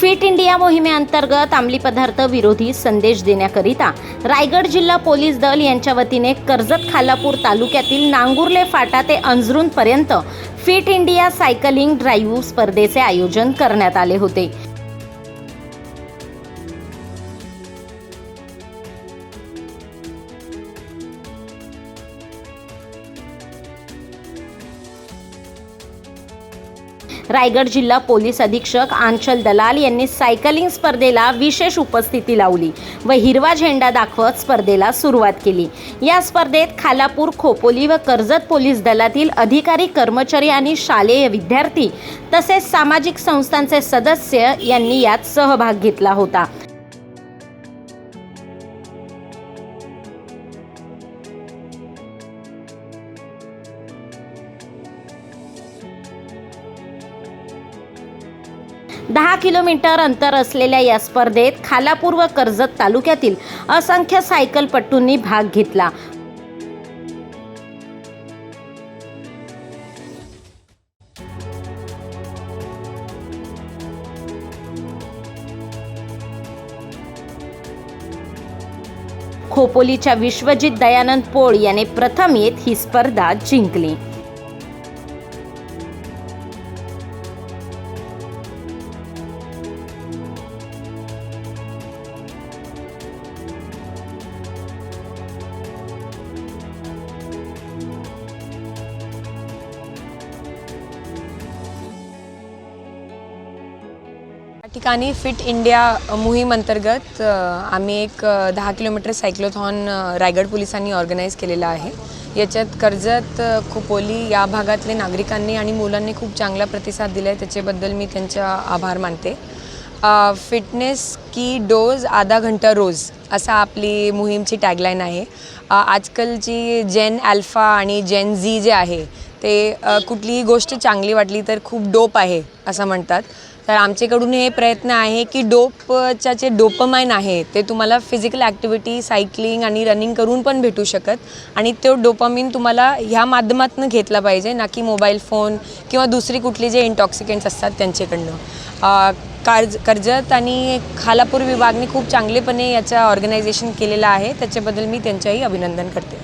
Fit India मोहिमेअंतर्गत अंमली पदार्थ विरोधी संदेश देण्याकरिता रायगड जिल्हा पोलीस दल यांच्या वतीने कर्जत खालापूर तालुक्यातील नांगुर्ले फाटा ते अंजरूनपर्यंत फिट इंडिया सायकलिंग ड्राईव्ह स्पर्धेचे आयोजन करण्यात आले होते. रायगड जिल्हा पोलीस अधीक्षक आंचल दलाल यांनी सायकलिंग स्पर्धेला विशेष उपस्थिती लावली व हिरवा झेंडा दाखवत स्पर्धेला सुरुवात केली. या स्पर्धेत खालापूर खोपोली व कर्जत पोलीस दलातील अधिकारी कर्मचारी आणि शालेय विद्यार्थी तसेच सामाजिक संस्थांचे सदस्य यांनी यात सहभाग घेतला होता. दहा किलोमीटर अंतर असलेल्या या स्पर्धेत खालापूर व कर्जत तालुक्यातील असंख्य सायकलपटूंनी भाग घेतला. खोपोलीच्या विश्वजित दयानंद पोळ याने प्रथम येत ही स्पर्धा जिंकली. ठिकाणी फिट इंडिया मोहीमअंतर्गत आम्ही एक दहा किलोमीटर सायक्लोथॉन रायगड पोलिसांनी ऑर्गनाईज केलेला आहे. याच्यात कर्जत खोपोली या भागातले नागरिकांनी आणि मुलांनी खूप चांगला प्रतिसाद दिला आहे त्याच्याबद्दल मी त्यांचा आभार मानते. फिटनेस की डोज आधा घंटा रोज असा आपली मोहीमची टॅगलाईन आहे. आजकालची जेन अल्फा आणि जेन झी जे आहे ते कुठलीही गोष्ट चांगली वाटली तर खूप डोप आहे असं म्हणतात. तर आमच्याकडून हे प्रयत्न आहे की डोपच्या जे डोपमाइन आहे ते तुम्हाला फिजिकल ॲक्टिव्हिटी सायकलिंग आणि रनिंग करून पण भेटू शकत. आणि तो डोपामिन तुम्हाला ह्या माध्यमातून घेतला पाहिजे ना की मोबाईल फोन किंवा दुसरी कुठली जे इंटॉक्सिकेंट्स असतात त्यांच्याकडनं. कर्ज कर्जत आणि खालापूर विभागने खूप चांगलेपणे याचं ऑर्गनायझेशन केलेलं आहे. त्याच्याबद्दल मी त्यांच्याही अभिनंदन करते.